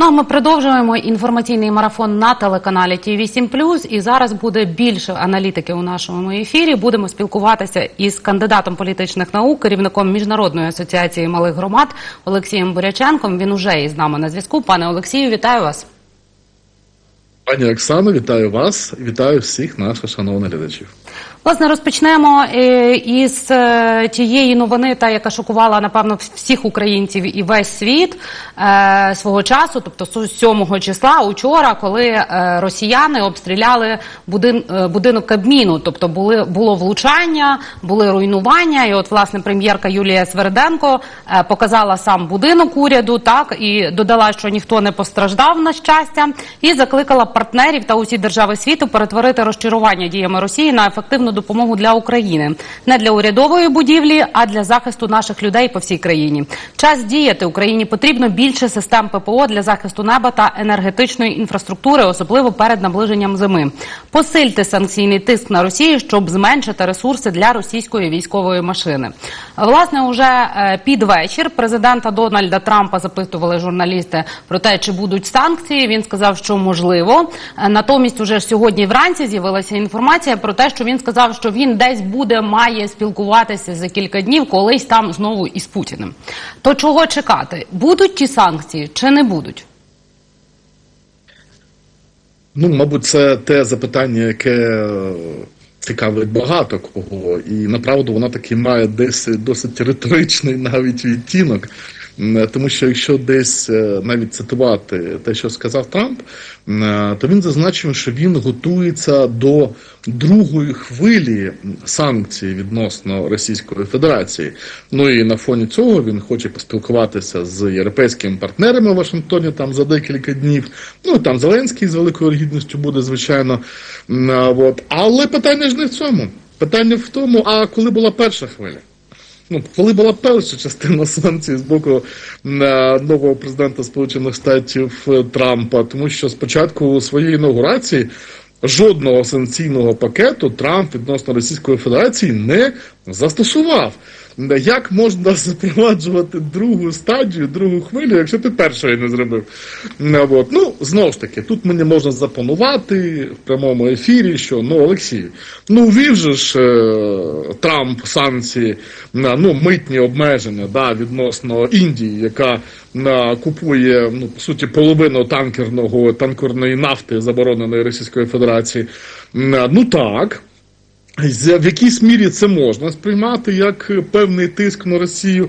Ну а ми продовжуємо інформаційний марафон на телеканалі ТІВІ 7 І зараз буде більше аналітики у нашому ефірі. Будемо спілкуватися із кандидатом політичних наук, керівником міжнародної асоціації малих громад Олексієм Буряченком. Він уже із нами на зв'язку. Пане Олексію, вітаю вас. Пані Оксано, вітаю вас вітаю всіх наших шановних глядачів. Власне, розпочнемо е, із е, тієї новини, та яка шокувала напевно всіх українців і весь світ е, свого часу, тобто з 7 числа, учора, коли росіяни обстріляли будин, будинок Кабміну, тобто були було влучання, були руйнування. І от власне прем'єрка Юлія Сверденко показала сам будинок уряду, так і додала, що ніхто не постраждав на щастя, і закликала партнерів та усі держави світу перетворити розчарування діями Росії на ефективну допомогу для України, не для урядової будівлі, а для захисту наших людей по всій країні. Час діяти Україні потрібно більше систем ППО для захисту неба та енергетичної інфраструктури, особливо перед наближенням зими. Посильте санкційний тиск на Росію, щоб зменшити ресурси для російської військової машини. Власне, уже е, під вечір президента Дональда Трампа запитували журналісти про те, чи будуть санкції. Він сказав, що можливо. Е, Натомість, уже сьогодні вранці з'явилася інформація про те, що він сказав, що він десь буде має спілкуватися за кілька днів, колись там знову із Путіним. То чого чекати? Будуть ті санкції чи не будуть? Ну, мабуть, це те запитання, яке е, цікавить багато кого, і направду воно таки має десь досить риторичний навіть відтінок. Тому що якщо десь е, навіть цитувати те, що сказав Трамп, то він зазначив, що він готується до другої хвилі санкцій відносно Російської Федерації. Ну і на фоні цього він хоче поспілкуватися з європейськими партнерами в Вашингтоні там за декілька днів. Ну там Зеленський з великою гідністю буде, звичайно. От. Але питання ж не в цьому. Питання в тому, а коли була перша хвиля? Ну, коли була перша частина санкцій з боку е, нового президента Сполучених Штатів е, Трампа, тому що спочатку своєї інаугурації жодного санкційного пакету Трамп відносно Російської Федерації не застосував. Е, Як можна запроваджувати другу стадію, другу хвилю, якщо ти першої не зробив? Е, От. Ну, знову ж таки, тут мені можна запанувати в прямому ефірі, що ну, Олексій, ну ввів же ж е, Трамп санкції на ну, митні обмеження да, відносно Індії, яка на, купує ну, по суті половину танкерного танкерної нафти забороненої Російської Федерації. М, Ну так. В якійсь мірі це можна сприймати як певний тиск на Росію,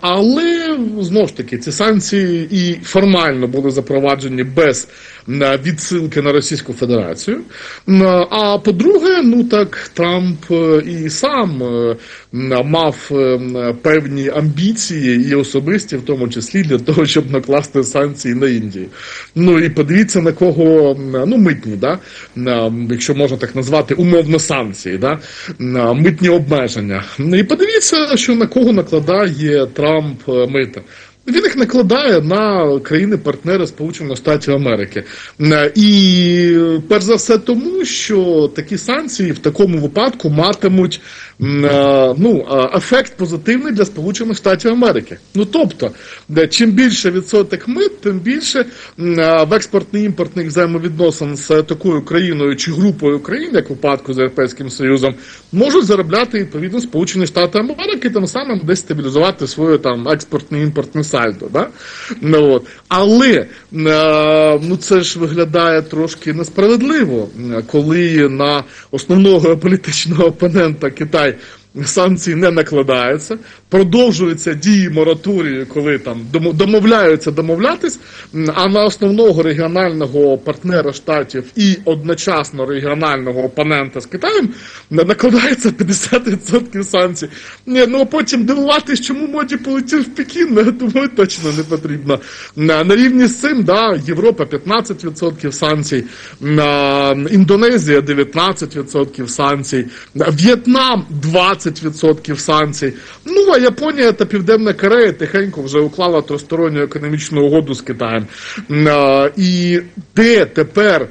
але знову ж таки ці санкції і формально були запроваджені без відсилки на Російську Федерацію. А по-друге, ну так Трамп е, і сам е, мав е, певні амбіції і особисті, в тому числі для того, щоб накласти санкції на Індію. Ну і подивіться на кого ну митні, да? якщо можна так назвати, умовно санкції, да? митні обмеження. І подивіться, що на кого накладає Трамп мита. Він їх накладає на країни-партнери Сполучених Штатів Америки. Е, І перш за все тому, що такі санкції в такому випадку матимуть е, ну, е, ефект позитивний для Сполучених Штатів Америки. Ну тобто, чим більше відсоток мит, тим більше в експортно-імпортних взаємовідносин з такою країною чи групою країн, як випадку з Європейським Союзом, можуть заробляти відповідно Сполучені Штати Америки, тим самим десь стабілізувати своє там експортне імпортне сальдо. Да? Ну, от. Але е, ну, це ж виглядає трошки несправедливо, е, коли на основного політичного опонента Китай санкції не накладаються, продовжуються дії мораторію, коли там домовляються домовлятись, а на основного регіонального партнера штатів і одночасно регіонального опонента з Китаєм на- накладається 50% санкцій. Ні, ну а потім дивуватись, чому моді полетів в Пекін, думаю, точно не потрібно. На рівні з цим, да, Європа 15% санкцій, Індонезія 19% санкцій, В'єтнам 20% санкцій. Ну а Японія та Південна Корея тихенько вже уклала тристоронню економічну угоду з Китаєм. А, І де тепер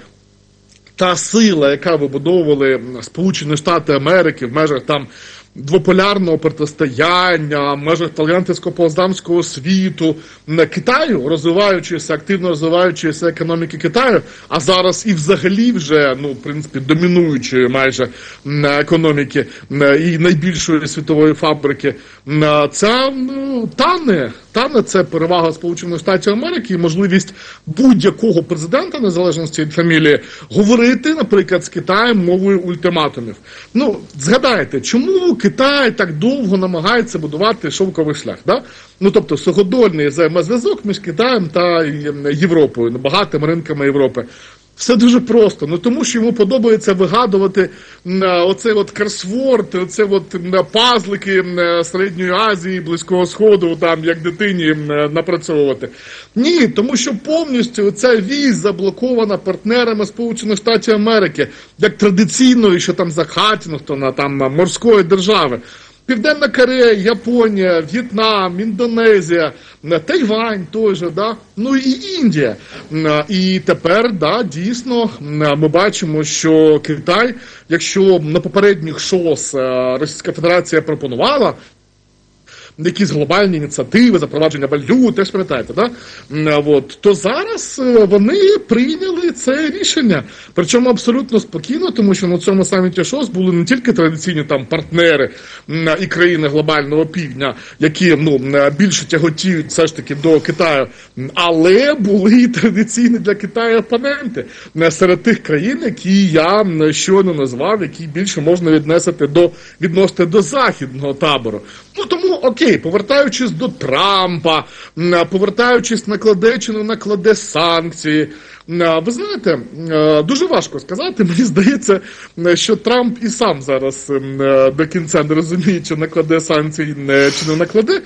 та сила, яка вибудовували Сполучені Штати Америки в межах там двополярного протистояння, межах Атлантсько-Познамського світу м, Китаю, розвиваючися, активно розвиваючися економіки Китаю, а зараз і взагалі вже, ну, в принципі, домінуючої майже економіки і найбільшої світової фабрики, ця ну, тане. Тане це перевага Сполучених Штатів Америки і можливість будь-якого президента, незалежності від фамілії, говорити, наприклад, з Китаєм мовою ультиматумів. Ну, згадайте, чому Китай так довго намагається будувати шовковий шлях? Да? Ну тобто суходольний взаємозв'язок між Китаєм та ем, Європою, багатими ринками Європи. Все дуже просто. Ну тому що йому подобається вигадувати м, е, оцей от кросворд, оце от пазлики е, Середньої Азії, Близького Сходу, там як дитині е, напрацьовувати. Ні, тому що повністю ця вісь заблокована партнерами Сполучених Штатів Америки, як традиційної, що там Захатінгтона, там морської держави. Південна Корея, Японія, В'єтнам, Індонезія, е, Тайвань теж, да? ну і Індія. І тепер, да, дійсно, ми бачимо, що Китай, якщо на попередніх ШОС е, Російська Федерація пропонувала, якісь глобальні ініціативи, запровадження валют, теж пам'ятаєте, да? От, то зараз е, вони прийняли це рішення. Причому абсолютно спокійно, тому що на цьому саміті ШОС були не тільки традиційні там партнери і країни глобального півдня, які ну більше тяготіють все ж таки до Китаю, але були і традиційні для Китаю опоненти серед тих країн, які я щойно назвав, які більше можна віднести до відносити до західного табору. Ну тому окей, повертаючись до Трампа, повертаючись на кладечину, накладе санкції. Ви знаєте, дуже важко сказати. Мені здається, що Трамп і сам зараз е, до кінця не розуміє, чи накладе санкції е, чи не накладе.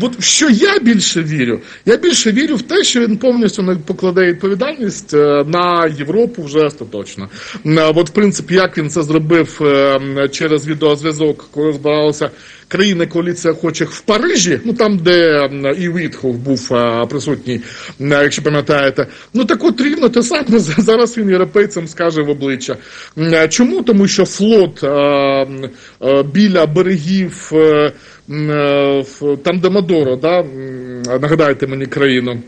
От що я більше вірю? Я більше вірю в те, що він повністю не покладе відповідальність е, на Європу вже остаточно. От, в принципі, як він це зробив е, через відеозв'язок, коли збиралися країни коаліція охочих в Парижі, ну там, де і Вітхов був присутній, якщо пам'ятаєте. Ну так от рівно те саме зараз він європейцям скаже в обличчя. Чому? Тому що флот біля берегів. е, е, там, де Мадоро, да? нагадайте мені країну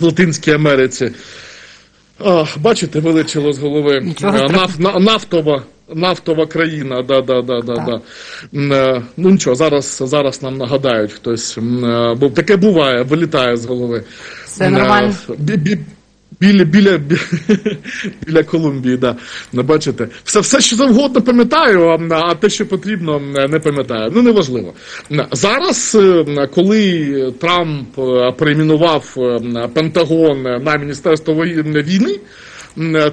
в Латинській Америці. А, бачите, вилетіло з голови. Е, Наф, на- нафтова, нафтова країна, да, да, да, да, да. Ну нічого, зараз, зараз нам нагадають хтось. Бо таке буває, вилітає з голови. Все е, нормально. Бі- бі- Біля, біля, біля Колумбії, да. Ну, бачите, все, все, що завгодно пам'ятаю, а, те, що потрібно, не пам'ятаю. Ну, неважливо. Зараз, е, коли Трамп е, перейменував е, Пентагон на Міністерство війни,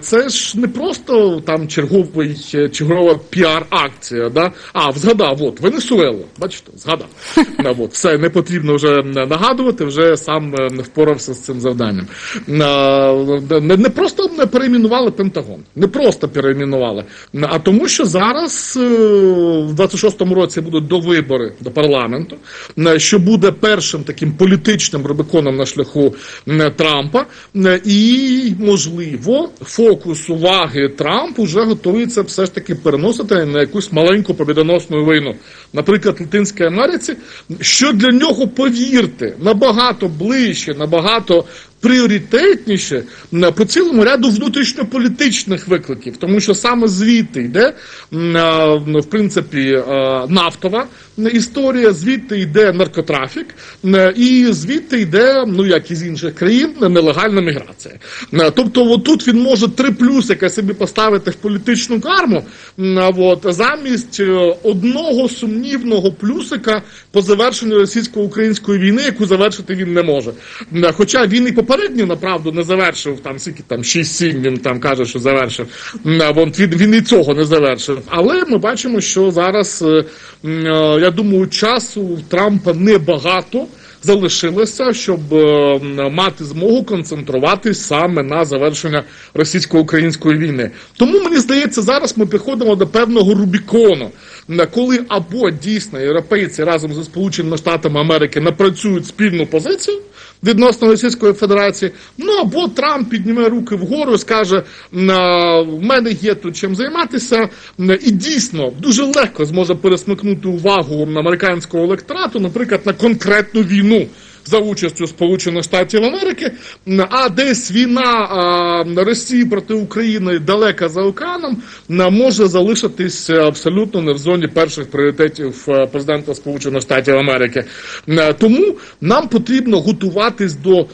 це ж не просто там черговий е, чергова піар-акція, да? А, згадав, от, Венесуелу, бачите, згадав. Ну, от, все, не потрібно вже нагадувати, вже сам е, впорався з цим завданням. Е, Не, не просто не перейменували Пентагон, не просто перейменували, а тому, що зараз е, в 26-му році будуть довибори до парламенту, е, що буде першим таким політичним рубиконом на шляху е, Трампа, е, і можливо фокус уваги Трамп вже готується все ж таки переносити на якусь маленьку побідоносну війну, наприклад, Латинській Америці, що для нього повірте набагато ближче, набагато пріоритетніше по цілому ряду внутрішньополітичних викликів, тому що саме звідти йде в принципі нафтова історія, звідти йде наркотрафік, і звідти йде, ну як і з інших країн, нелегальна міграція. Тобто, от тут він може три плюсика собі поставити в політичну карму, от, замість е, одного сумнівного плюсика по завершенню російсько-української війни, яку завершити він не може. Хоча він і попередньо направду не завершив там скільки там 6-7, він там каже, що завершив. Вон він, він і цього не завершив. Але ми бачимо, що зараз е, е, я думаю, часу Трампа небагато. Залишилося, щоб е, мати змогу концентруватись саме на завершення російсько-української війни. Тому мені здається, зараз ми підходимо до певного Рубікону, коли або дійсно європейці разом зі Сполученими Штатами Америки напрацюють спільну позицію, відносно Російської Федерації. Ну або Трамп підніме руки вгору, скаже: в мене є тут чим займатися, і дійсно дуже легко зможе пересмикнути увагу американського електорату, наприклад, на конкретну війну. За участю Сполучених Штатів Америки, а десь війна Росії проти України далека за океаном може залишитись абсолютно не в зоні перших пріоритетів е, президента Сполучених Штатів Америки. Тому нам потрібно готуватись до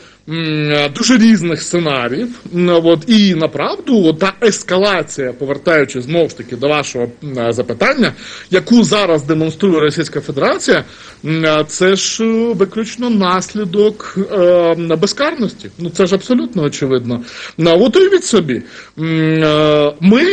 дуже різних сценаріїв. От, і направду та ескалація, повертаючись знову ж таки до вашого запитання, яку зараз демонструє Російська Федерація, це ж е, виключно наслідок е, безкарності. Ну це ж абсолютно очевидно. От уявіть собі, е, ми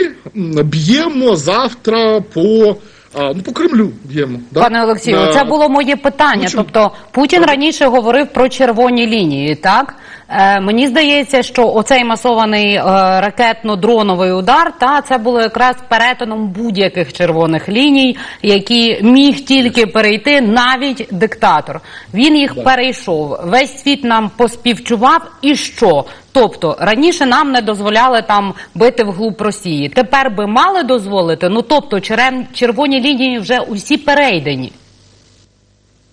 б'ємо завтра по. А, Ну, по Кремлю б'ємо. Да? Пане Олексію, На... це було моє питання. чому? тобто Путін раніше говорив про червоні лінії, так? Е, мені здається, що оцей масований е, ракетно-дроновий удар, та це було якраз перетином будь-яких червоних ліній, які міг тільки перейти навіть диктатор. Він їх перейшов. Весь світ нам поспівчував. І що? Тобто раніше нам не дозволяли там бити вглуб Росії. Тепер би мали дозволити. Ну тобто, червоні лінії вже усі перейдені.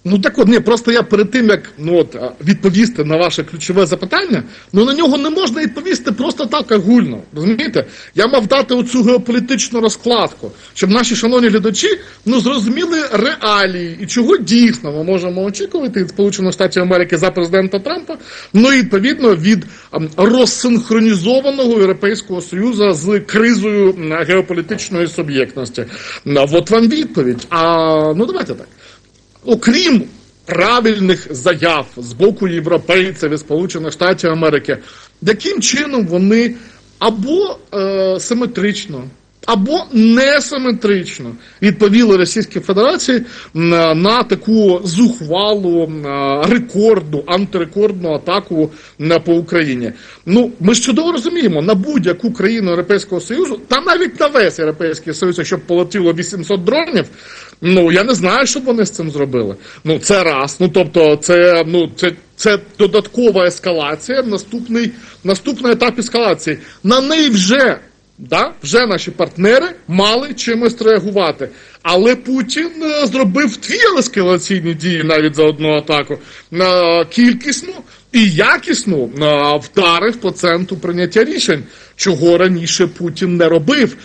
Ну так от, ні, просто я перед тим, як ну, от, відповісти на ваше ключове запитання, ну на нього не можна відповісти просто так агульно. Розумієте? Я мав дати оцю геополітичну розкладку, щоб наші шановні глядачі ну, зрозуміли реалії і чого дійсно ми можемо очікувати від Сполучених Штатів Америки за президента Трампа, ну і відповідно від розсинхронізованого Європейського Союзу з кризою геополітичної суб'єктності. От вам відповідь. А ну давайте так окрім правильних заяв з боку європейців і Сполучених Штатів Америки, яким чином вони або е, симетрично, або несиметрично відповіли Російській Федерації на, таку зухвалу, рекордну, антирекордну атаку по Україні. Ну, ми ж чудово розуміємо, на будь-яку країну Європейського Союзу, та навіть на весь Європейський Союз, якщо б полетіло 800 дронів, ну я не знаю, що б вони з цим зробили. Ну, це раз. Ну тобто, це ну це. Це додаткова ескалація, наступний, наступний етап ескалації. На неї вже, да, вже наші партнери мали чимось реагувати. Але Путін е, зробив дві ескалаційні дії навіть за одну атаку. Е, кількісну і якісну е, вдарив по центру прийняття рішень, чого раніше Путін не робив,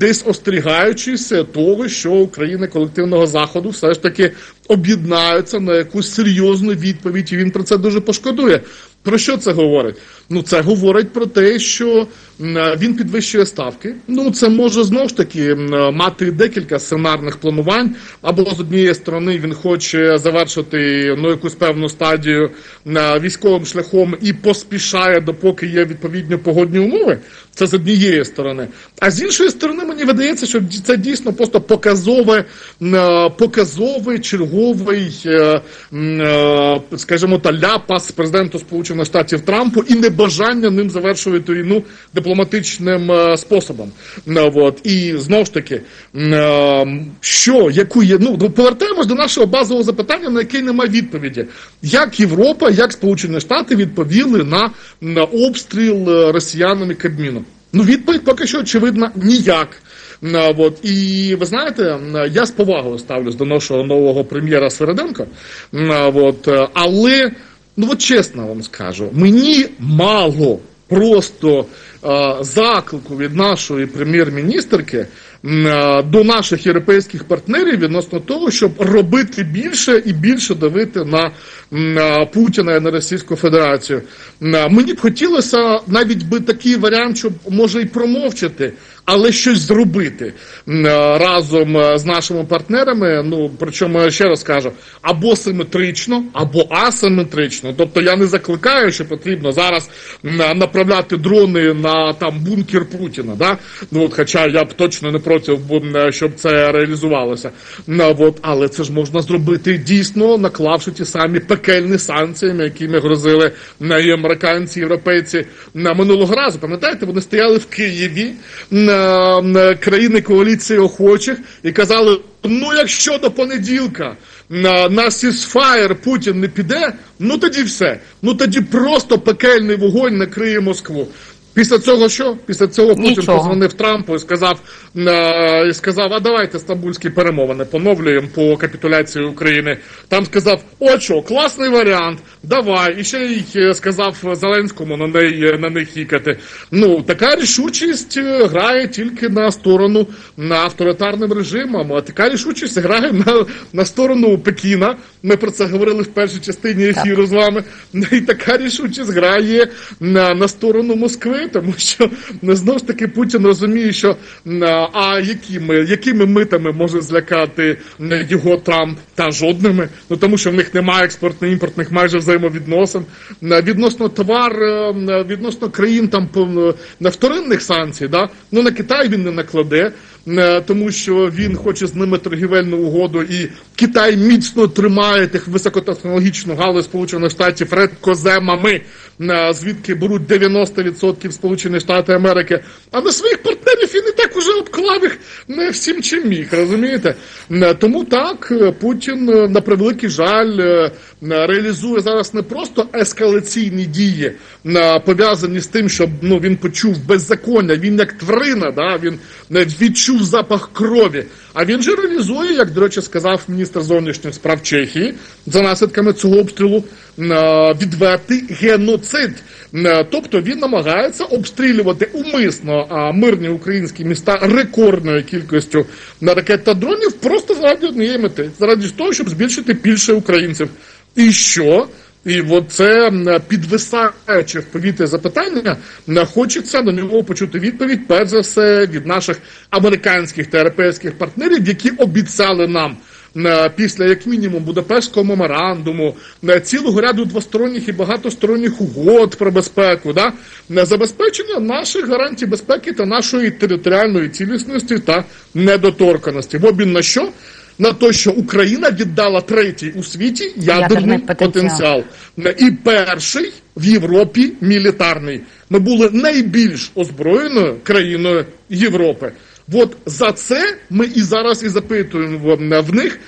десь остерігаючись того, що країни колективного заходу все ж таки об'єднаються на якусь серйозну відповідь, і він про це дуже пошкодує. Про що це говорить? Ну це говорить про те, що він підвищує ставки. Ну це може знову ж таки мати декілька сценарних планувань. Або з однієї сторони він хоче завершити ну якусь певну стадію військовим шляхом і поспішає, допоки є відповідні погодні умови. Це з однієї сторони. А з іншої сторони, мені видається, що це дійсно просто показове, е, показовий черговий, е, е, скажімо, та ляпас президенту Сполучених Штатів Трампу і небажання ним завершувати війну дипломатичним е, способом. Е, От. І знову ж таки, е, що, яку є. Ну, ну, повертаємось до нашого базового запитання, на яке немає відповіді. Як Європа, як Сполучені Штати відповіли на, на обстріл росіянами Кабміну? Ну, відповідь поки що очевидно ніяк. На, от. І ви знаєте, я з повагою ставлюсь до нашого нового прем'єра Середенка. От, але, ну от чесно вам скажу, мені мало просто е, заклику від нашої прем'єр-міністерки е, до наших європейських партнерів відносно того, щоб робити більше і більше давити на м, е, Путіна і на Російську Федерацію. Е, Мені б хотілося навіть би такий варіант, щоб може і промовчати, але щось зробити е, разом е, з нашими партнерами. Ну причому я ще раз кажу, або симетрично, або асиметрично. Тобто я не закликаю, що потрібно зараз е, направляти дрони на там бункер Путіна. Да? Ну от, хоча я б точно не проти, е, щоб це реалізувалося. Ну, от, але це ж можна зробити дійсно, наклавши ті самі пекельні санкціями, якими грозили е, і американці, європейці на минулого разу. Пам'ятаєте, вони стояли в Києві країни коаліції охочих і казали: ну, якщо до понеділка на, на сісфаєр Путін не піде, ну тоді все. Ну тоді просто пекельний вогонь накриє Москву. Після цього що? Після цього Путін Нічого. позвонив Трампу і сказав, е, і сказав, а давайте стамбульські перемовини поновлюємо по капітуляції України. Там сказав, о що, класний варіант, давай. І ще й е, сказав Зеленському на неї на них хікати. Ну, така рішучість е, грає тільки на сторону на авторитарним режимом, а така рішучість грає на, на сторону Пекіна. Ми про це говорили в першій частині ефіру з вами. І така рішучість грає на, на сторону Москви, тому що ну, знову ж таки Путін розуміє, що а якими, якими митами може злякати його Трамп та жодними, ну тому що в них немає експортно-імпортних майже взаємовідносин. Відносно товар, відносно країн там вторинних санкцій, да? ну на Китай він не накладе. Е, Тому що він хоче з ними торгівельну угоду, і Китай міцно тримає тих високотехнологічну галузь Сполучених Штатів редкоземами, е, звідки беруть 90% Сполучені Штати Америки. А на своїх партнерів він і так уже обклав їх не всім чим міг, розумієте? Е, Тому так Путін на превеликий жаль реалізує зараз не просто ескалаційні дії, пов'язані з тим, щоб ну він почув беззаконня. Він як тварина, да він е, відчув запах крові. А він же реалізує, як до речі, сказав міністр зовнішніх справ Чехії, за наслідками цього обстрілу е, відвертий геноцид. Е, Тобто він намагається обстрілювати умисно мирні українські міста рекордною кількістю ракет та дронів просто заради однієї мети, заради того, щоб збільшити більше українців. І що? І от це підвисаюче в повітря запитання, хочеться на нього почути відповідь, перш за все, від наших американських та європейських партнерів, які обіцяли нам е, після як мінімум Будапештського меморандуму, е, цілого ряду двосторонніх і багатосторонніх угод про безпеку, да? е, забезпечення наших гарантій безпеки та нашої територіальної цілісності та недоторканості. В обмін на що? На те, що Україна віддала третій у світі ядерний, потенціал. потенціал. І перший в Європі мілітарний. Ми були найбільш озброєною країною Європи. От за це ми і зараз і запитуємо в, них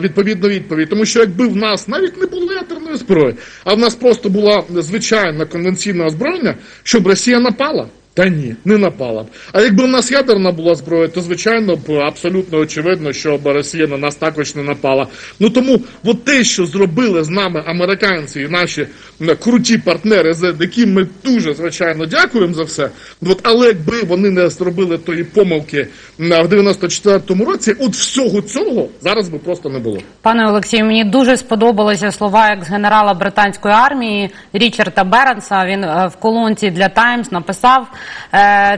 відповідну відповідь. Тому що якби в нас навіть не було ядерної зброї, а в нас просто була звичайна конвенційне озброєння, щоб Росія напала. Та ні, не напала б. А якби в нас ядерна була зброя, то звичайно б абсолютно очевидно, що Росія на нас також не напала. Ну тому от те, що зробили з нами американці і наші круті партнери, за яким ми дуже звичайно дякуємо за все. От, але якби вони не зробили тої помилки в 94-му році, от всього цього зараз би просто не було. Пане Олексію, мені дуже сподобалися слова екс-генерала британської армії Річарда Беренса. Він е, в колонці для Таймс написав,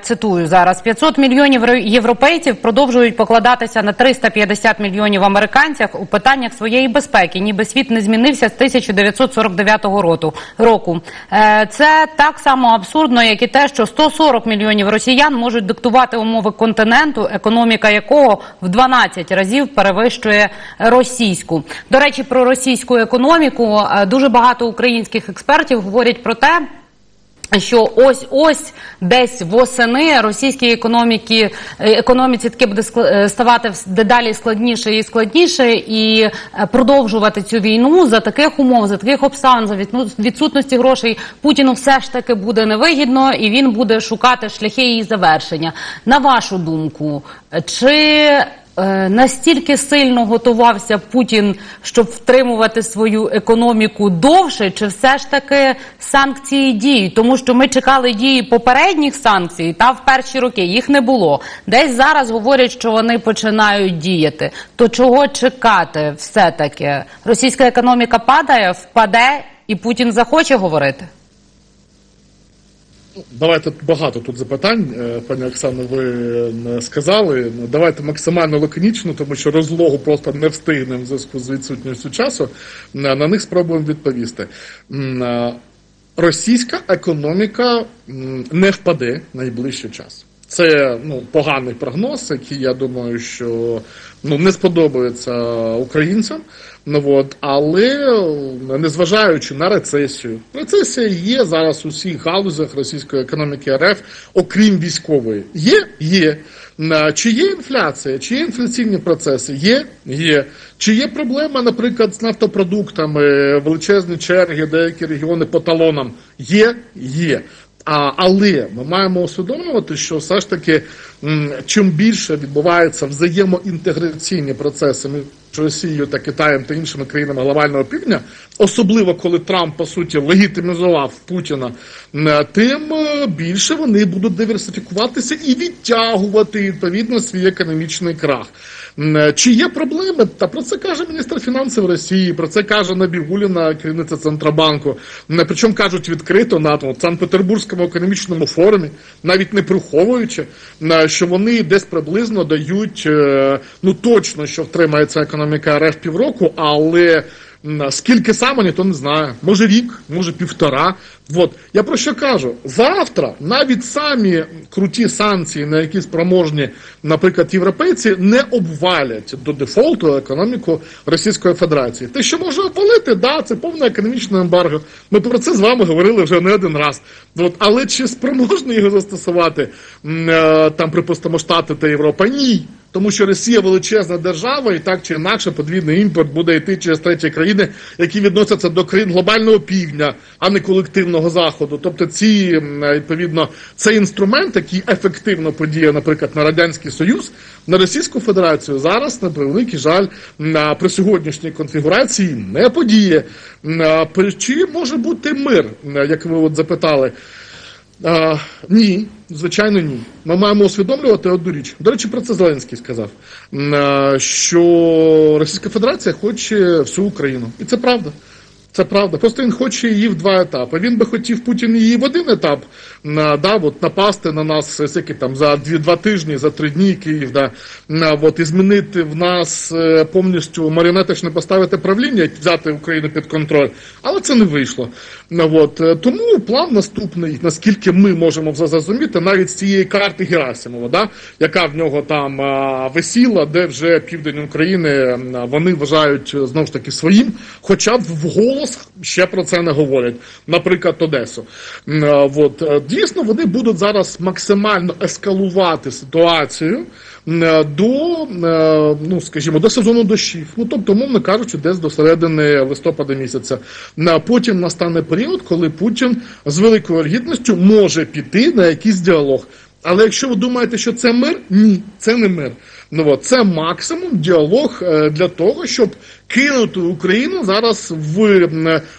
цитую зараз: 500 мільйонів європейців продовжують покладатися на 350 мільйонів американців у питаннях своєї безпеки, ніби світ не змінився з 1949 року. року. Е, Це так само абсурдно, як і те, що 140 мільйонів росіян можуть диктувати умови континенту, економіка якого в 12 разів перевищує російську. До речі, про російську економіку е, дуже багато українських експертів говорять про те. Що ось ось десь восени російській економіки е, економіці таки буде е, ставати дедалі складніше і складніше, і е, продовжувати цю війну за таких умов, за таких обставин, за відсутності грошей Путіну все ж таки буде невигідно, і він буде шукати шляхи її завершення. На вашу думку, чи Настільки сильно готувався Путін, щоб втримувати свою економіку довше, чи все ж таки санкції діють? Тому що ми чекали дії попередніх санкцій, та в перші роки їх не було. Десь зараз говорять, що вони починають діяти. То чого чекати? Все таки російська економіка падає, впаде, і Путін захоче говорити. Давайте багато тут запитань, е, пані Оксано, ви е, сказали. Давайте максимально лаконічно, тому що розлогу просто не встигнемо в зв'язку з відсутністю часу. На на них спробуємо відповісти. Е, Російська економіка не впаде найближчий час. Це ну, поганий прогноз, який я думаю, що ну, не сподобається українцям. Ну, от, але незважаючи на рецесію, рецесія є зараз у всіх галузях російської економіки РФ, окрім військової. Є? Є. Чи є інфляція, чи є інфляційні процеси? Є? Є. Чи є проблема, наприклад, з нафтопродуктами, величезні черги, деякі регіони по талонам? Є? Є. А, але ми маємо усвідомлювати, що все ж таки, чим більше відбуваються взаємоінтеграційні процеси між Росією та Китаєм та іншими країнами глобального півдня, особливо коли Трамп по суті легітимізував Путіна, тим е, більше вони будуть диверсифікуватися і відтягувати відповідно свій економічний крах. Е, Чи є проблеми? Та про це каже міністр фінансів Росії, про це каже Набігуліна, керівниця Центробанку. М, Причому кажуть відкрито на Санкт-Петербурзькому економічному форумі, навіть не приховуючи, м, що вони десь приблизно дають, е, ну точно, що втримається економіка РФ півроку, але скільки саме, ніхто не знає. Може рік, може півтора. От я про що кажу? Завтра навіть самі круті санкції, на які спроможні, наприклад, європейці, не обвалять до дефолту економіку Російської Федерації. Те, що може обвалити, да, це повне економічне ембарго. Ми про це з вами говорили вже не один раз. От, але чи спроможні його застосувати е, там, припустимо, Штати та Європа? Ні. Тому що Росія величезна держава, і так чи інакше подвійний імпорт буде йти через треті країни, які відносяться до країн глобального півдня, а не колективного заходу. Тобто, ці відповідно цей інструмент, який ефективно подіє, наприклад, на радянський союз, на Російську Федерацію зараз на превеликий жаль на при сьогоднішній конфігурації не подіє. Чи може бути мир, як ви от запитали? Ні, звичайно, ні. Ми маємо усвідомлювати одну річ. До речі, про це Зеленський сказав, м, що Російська Федерація хоче всю Україну. І це правда. Це правда. Просто він хоче її в два етапи. Він би хотів Путін її в один етап да, от, напасти на нас е, скільки там за дві, два тижні, за три дні Київ, да, от, і змінити в нас е, повністю маріонеточне поставити правління, взяти Україну під контроль. Але це не вийшло. От, е, тому план наступний, наскільки ми можемо зрозуміти, навіть з цієї карти Герасимова, да, яка в нього там висіла, де вже південь України вони вважають знову ж таки своїм, хоча б вголос ще про це не говорять. Наприклад, Одесу. От, е, дійсно, вони будуть зараз максимально ескалувати ситуацію е, до, е, ну скажімо, до сезону дощів. Ну тобто, мовно кажучи, десь до середини листопада місяця. Потім настане період, коли Путін з великою гідністю може піти на якийсь діалог. Але якщо ви думаєте, що це мир, ні, це не мир. Ну от, це максимум діалог е, для того, щоб кинути Україну зараз в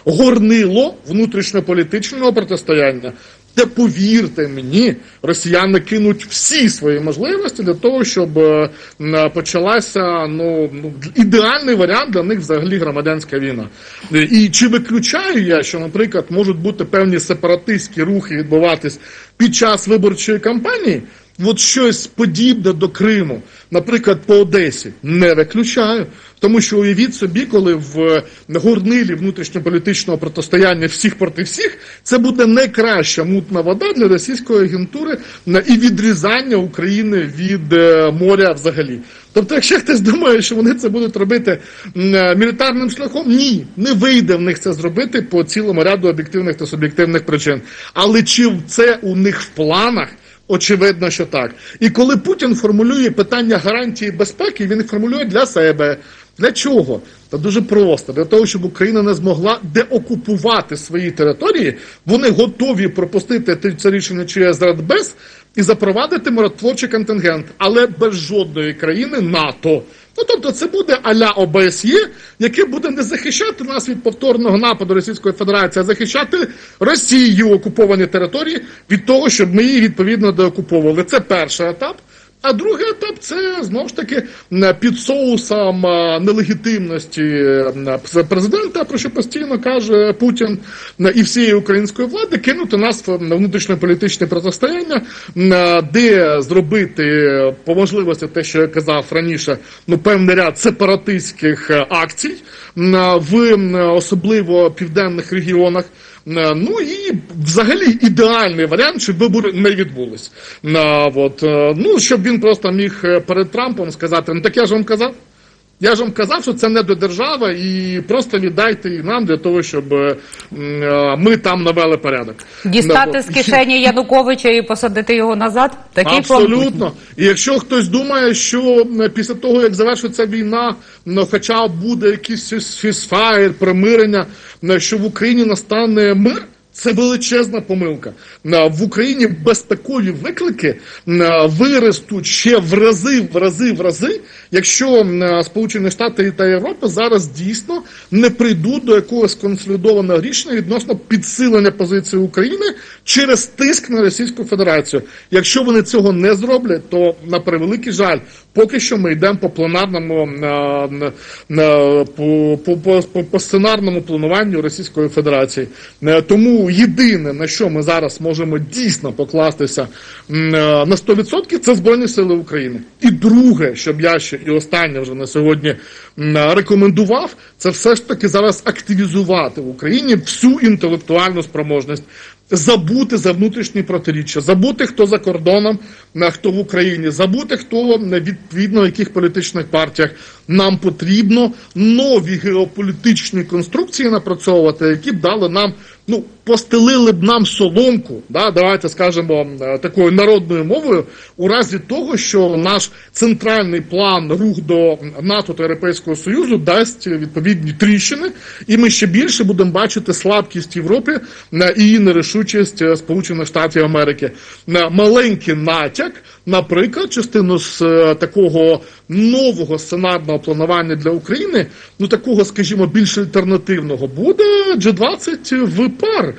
горнило внутрішньополітичного протистояння. Де повірте мені, росіяни кинуть всі свої можливості для того, щоб е, почалася ну, ну ідеальний варіант для них взагалі громадянська війна. І чи виключаю я, що, наприклад, можуть бути певні сепаратистські рухи відбуватись під час виборчої кампанії? От щось подібне до Криму, наприклад, по Одесі, не виключаю. Тому що уявіть собі, коли в горнилі внутрішньополітичного протистояння всіх проти всіх, це буде найкраща мутна вода для російської агентури і відрізання України від е, моря взагалі. Тобто, якщо хтось думає, що вони це будуть робити е, мілітарним шляхом, ні, не вийде в них це зробити по цілому ряду об'єктивних та суб'єктивних причин. Але чи це у них в планах? Очевидно, що так. І коли Путін формулює питання гарантії безпеки, він формулює для себе. Для чого? Та дуже просто. Для того, щоб Україна не змогла деокупувати свої території, вони готові пропустити це рішення через Радбез і запровадити миротворчий контингент, але без жодної країни НАТО. Ну тобто це буде аля ОБСЄ, яке буде не захищати нас від повторного нападу Російської Федерації, а захищати Росію окуповані території від того, щоб ми її відповідно деокуповували. Це перший етап. А другий етап це знову ж таки м, під соусом нелегітимності м, президента, про що постійно каже Путін і всієї української влади, кинути нас в внутрішньополітичне протистояння, де зробити по можливості те, що я казав раніше, ну певний ряд сепаратистських е, акцій в особливо південних регіонах. Е, Ну і взагалі ідеальний варіант, щоб вибори не відбулись. Е, От, е, ну, щоб він просто міг перед Трампом сказати: ну так я ж вам казав. Я ж вам казав, що це не до держави, і просто віддайте її нам для того, щоб е, е, ми там навели порядок. Дістати Ну, з кишені Януковича і посадити його назад? Такий? Абсолютно. І якщо хтось думає, що після того, як завершиться війна, ну, хоча буде якийсь фісфаєр, примирення, що в Україні настане мир. Це величезна помилка. В Україні безпекові виклики е, виростуть ще в рази, в рази, в рази, якщо Сполучені Штати та Європа зараз дійсно не прийдуть до якогось консолідованого рішення відносно підсилення позиції України через тиск на Російську Федерацію. Якщо вони цього не зроблять, то на превеликий жаль, поки що ми йдемо по планарному е, на, по, по, по, по, сценарному плануванню Російської Федерації. Е, Тому єдине на що ми зараз можемо дійсно покластися е, на 100% це Збройні Сили України. І друге, щоб я ще і останнє вже на сьогодні е, рекомендував, це все ж таки зараз активізувати в Україні всю інтелектуальну спроможність. Забути за внутрішні протиріччя, забути, хто за кордоном, хто в Україні, забути, хто відповідно в яких політичних партіях. Нам потрібно нові геополітичні конструкції напрацьовувати, які б дали нам, ну, постелили б нам соломку, да, давайте скажемо е, такою народною мовою, у разі того, що наш центральний план рух до НАТО та Європейського Союзу дасть відповідні тріщини, і ми ще більше будемо бачити слабкість Європи е, і нерішучість е, Сполучених Штатів Америки. Маленький натяк, наприклад, частину з е, такого нового сценарного планування для України, ну такого, скажімо, більш альтернативного, буде G20 в пар.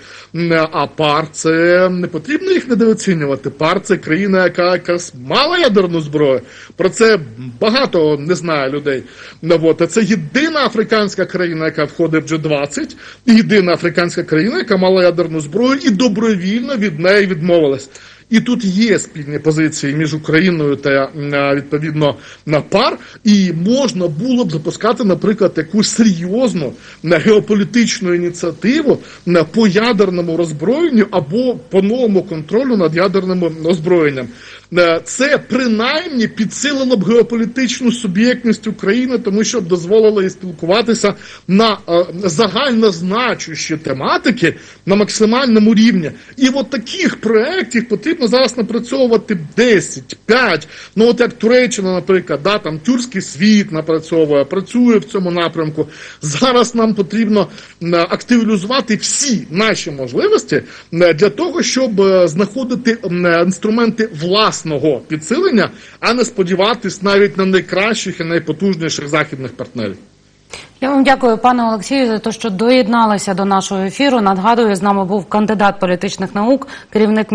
А пар це не потрібно їх недооцінювати. Пар це країна, яка якраз мала ядерну зброю. Про це багато не знає людей. Ну, от, а це єдина африканська країна, яка входить в G20, і єдина африканська країна, яка мала ядерну зброю і добровільно від неї відмовилась. І тут є спільні позиції між Україною та е, відповідно на пар, і можна було б запускати, наприклад, якусь серйозну е, геополітичну ініціативу по ядерному роззброєнню або по новому контролю над ядерним озброєнням. Е, Це принаймні підсилило б геополітичну суб'єктність України, тому що б дозволило їй спілкуватися на загальнозначущі тематики на максимальному рівні. І от таких проєктів потрібно зараз напрацьовувати 10, 5. Ну от як Туреччина, наприклад, да, там тюркський світ напрацьовує, працює в цьому напрямку. Зараз нам потрібно активізувати всі наші можливості для того, щоб е, знаходити інструменти власного підсилення, а не сподіватись навіть на найкращих і найпотужніших західних партнерів. Я вам дякую, пане Олексію, за те, що доєдналися до нашого ефіру. Нагадую, з нами був кандидат політичних наук, керівник.